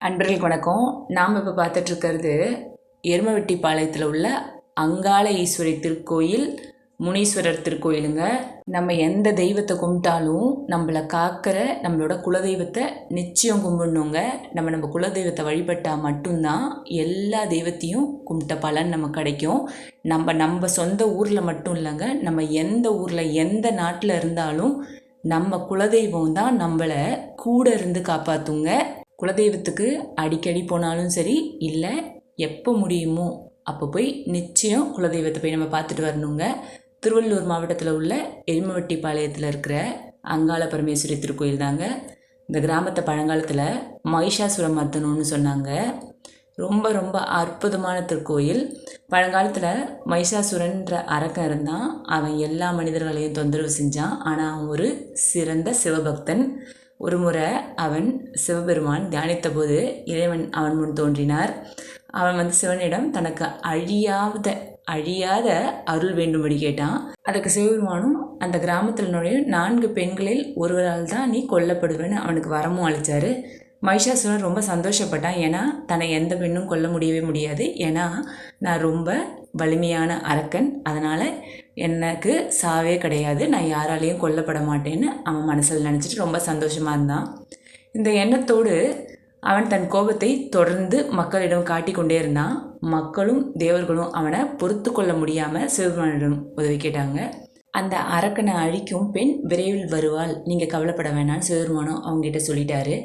அன்பர்களுக்கு வணக்கம். நாம் இப்போ பார்த்துட்ருக்கிறது எருமவெட்டி பாளையத்தில் உள்ள அங்காள ஈஸ்வரி திருக்கோயில் முனீஸ்வரர் திருக்கோயிலுங்க. நம்ம எந்த தெய்வத்தை கும்பிட்டாலும் நம்மளை காக்கிற நம்மளோட குலதெய்வத்தை நிச்சயம் கும்பிடணுங்க. நம்ம நம்ம குலதெய்வத்தை வழிபட்டால் மட்டும்தான் எல்லா தெய்வத்தையும் கும்பிட்ட பலன் நமக்கு கிடைக்கும். நம்ம நம்ம சொந்த ஊரில் மட்டும் இல்லைங்க. நம்ம எந்த ஊரில் எந்த நாட்டில் இருந்தாலும் நம்ம குலதெய்வம் தான் நம்மளை கூட இருந்து காப்பாற்றுங்க குலதெய்வத்துக்கு அடிக்கடி போனாலும் சரி இல்லை எப்போ முடியுமோ அப்போ போய் நிச்சயம் குலதெய்வத்தை போய் நம்ம பார்த்துட்டு வரணுங்க. திருவள்ளூர் மாவட்டத்தில் உள்ள எருமவட்டிப்பாளையத்தில் இருக்கிற அங்காள பரமேஸ்வரி திருக்கோயில் தாங்க. இந்த கிராமத்தை பழங்காலத்தில் மகிஷாசுரம் மர்தனம்னு சொன்னாங்க. ரொம்ப ரொம்ப அற்புதமான திருக்கோயில். பழங்காலத்தில் மகிஷாசுரன்ற அரக்கன் இருந்தான் அவன் எல்லா மனிதர்களையும் தொந்தரவு செஞ்சான். ஆனால் அவன் ஒரு சிறந்த சிவபக்தன். ஒரு முறை அவன் சிவபெருமான் தியானித்தபோது இறைவன் அவன் முன் தோன்றினார். அவன் வந்து சிவனிடம் தனக்கு அழியாத அழியாத அருள் வேண்டும்படி கேட்டான். அதுக்கு சிவபெருமானும் அந்த கிராமத்தில் நுழைய நான்கு பெண்களில் ஒருவரால் தான் நீ கொல்லப்படுவேன்னு அவனுக்கு வரமும் அளித்தார் மகிஷாசுரன் ரொம்ப சந்தோஷப்பட்டான். ஏன்னா தன்னை எந்த பெண்ணும் கொல்ல முடியவே முடியாது. ஏன்னா நான் ரொம்ப வலிமையான அரக்கன். அதனால் எனக்கு சாவே கிடையாது. நான் யாராலையும் கொல்லப்பட மாட்டேன்னு அவன் மனசில் நினச்சிட்டு ரொம்ப சந்தோஷமாக இருந்தான். இந்த எண்ணத்தோடு அவன் தன் கோபத்தை தொடர்ந்து மக்களிடம் காட்டி கொண்டே இருந்தான். மக்களும் தேவர்களும் அவனை பொறுத்து கொள்ள முடியாமல் சிவபெருமானிடம் உதவி கேட்டாங்க. அந்த அரக்கனை அழிக்கும் பெண் விரைவில் வருவாள். நீங்கள் கவலைப்பட வேணாம்னு சிவபெருமானும் அவங்ககிட்ட சொல்லிட்டாரு.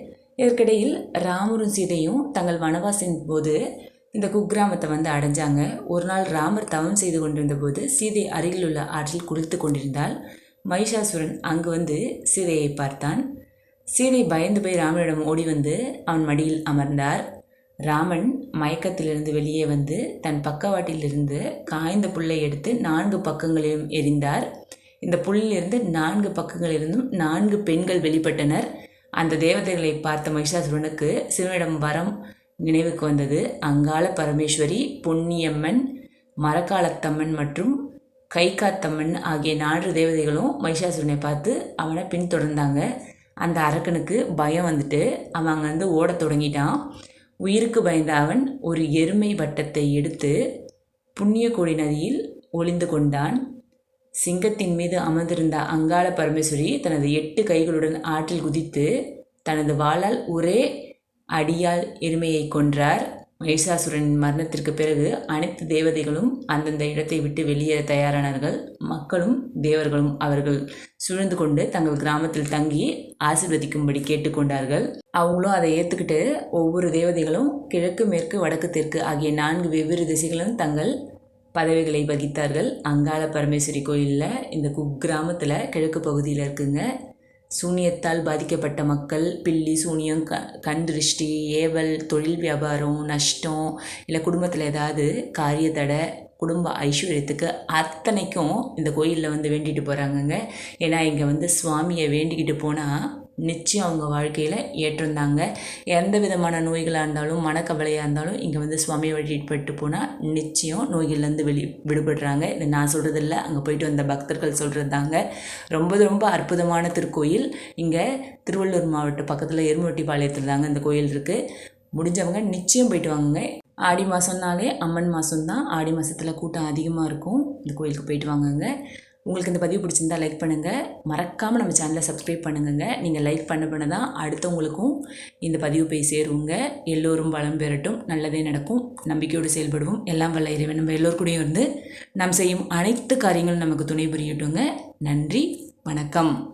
இதற்கிடையில் ராமரும் சீதையும் தங்கள் வனவாசின் போது இந்த குக்கிராமத்தை வந்து அடைஞ்சாங்க. ஒரு நாள் ராமர் தவம் செய்து கொண்டிருந்த போது சீதை அருகில் உள்ள ஆற்றில் குளித்து கொண்டிருந்தால் மகிஷாசுரன் அங்கு வந்து சீதையை பார்த்தான். சீதை பயந்து போய் ராமனிடம் ஓடி வந்து அவன் மடியில் அமர்ந்தார். ராமன் மயக்கத்திலிருந்து வெளியே வந்து தன் பக்கவாட்டிலிருந்து காய்ந்த புல்லை எடுத்து நான்கு பக்கங்களிலும் எரிந்தார். இந்த புல்லிலிருந்து நான்கு பக்கங்களிலிருந்தும் நான்கு பெண்கள் வெளிப்பட்டனர். அந்த தேவதைகளை பார்த்த மகிஷாசுரனுக்கு சிவனிடம் வரம் நினைவுக்கு வந்தது. அங்காள பரமேஸ்வரி பொன்னியம்மன் மரக்காலத்தம்மன் மற்றும் கைகாத்தம்மன் ஆகிய நான்கு தேவதைகளும் மகிஷாசுரனை பார்த்து அவனை பின்தொடர்ந்தாங்க. அந்த அரக்கனுக்கு பயம் வந்துட்டு அவன் அங்கேருந்து ஓடத் தொடங்கிட்டான். உயிருக்கு பயந்த அவன் ஒரு எருமை வட்டத்தை எடுத்து புண்ணியக்கோடி நதியில் ஒளிந்து கொண்டான். சிங்கத்தின் மீது அமர்ந்திருந்த அங்காள பரமேஸ்வரி தனது எட்டு கைகளுடன் ஆற்றில் குதித்து தனது வாளால் ஒரே அடியால் எருமையை கொன்றார். மகிஷாசுரனின் மரணத்திற்கு பிறகு அனைத்து தேவதைகளும் அந்தந்த இடத்தை விட்டு வெளியேற தயாரானார்கள். மக்களும் தேவர்களும் அவர்கள் சூழ்ந்து கொண்டு தங்கள் கிராமத்தில் தங்கி ஆசிர்வதிக்கும்படி கேட்டுக்கொண்டார்கள் அவங்களும் அதை ஏற்றுக்கிட்டு ஒவ்வொரு தேவதைகளும் கிழக்கு மேற்கு வடக்கு தெற்கு ஆகிய நான்கு வெவ்வேறு திசைகளும் தங்கள் பதவிகளை வகித்தார்கள். அங்காள பரமேஸ்வரி கோயிலில் இந்த குக்கிராமத்தில் கிழக்கு பகுதியில் இருக்குங்க. சூனியத்தால் பாதிக்கப்பட்ட மக்கள் பில்லி சூனியம் க கண் திருஷ்டி ஏவல் தொழில் வியாபாரம் நஷ்டம் இல்லை குடும்பத்தில் ஏதாவது காரிய தடை குடும்ப ஐஸ்வர்யத்துக்கு அத்தனைக்கும் இந்த கோயிலில் வந்து வேண்டிட்டு போகிறாங்கங்க ஏன்னா இங்கே வந்து சுவாமியை வேண்டிக்கிட்டு போனால் நிச்சயம் அவங்க வாழ்க்கையில் ஏற்றந்தாங்க எந்த விதமான நோய்களாக இருந்தாலும் மனக்கவலையாக இருந்தாலும் இங்கே வந்து சுவாமியை வழிபட்டு போனால் நிச்சயம் நோய்கள்லேருந்து வெளி விடுபடுறாங்க. இது நான் சொல்கிறது இல்லை அங்கே போயிட்டு வந்த பக்தர்கள் சொல்கிறது தாங்க ரொம்ப ரொம்ப அற்புதமான திருக்கோயில். இங்கே திருவள்ளூர் மாவட்டம் பக்கத்தில் எருமவட்டி பாளையத்தில் தாங்க இந்த கோயில் இருக்குது முடிஞ்சவங்க நிச்சயம் போயிட்டு வாங்குங்க. ஆடி மாதம்னாலே அம்மன் மாதம் தான் ஆடி மாதத்தில் கூட்டம் அதிகமாக இருக்கும். இந்த கோயிலுக்கு போயிட்டு வாங்குங்க. உங்களுக்கு இந்த பதிவு பிடிச்சிருந்தா லைக் பண்ணுங்கள் மறக்காமல் நம்ம சேனலை சப்ஸ்கிரைப் பண்ணுங்க நீங்கள் லைக் பண்ண பண்ண தான் அடுத்தவங்களுக்கும் இந்த பதிவு போய் சேருங்க. எல்லோரும் வளம் பெறட்டும். நல்லதே நடக்கும். நம்பிக்கையோடு செயல்படுவோம். எல்லாம் வல்ல இறைவன். நம்ம எல்லோருக்கூடையும் இருந்து நாம் செய்யும் அனைத்து காரியங்களும் நமக்கு துணை புரியட்டுங்க. நன்றி. வணக்கம்.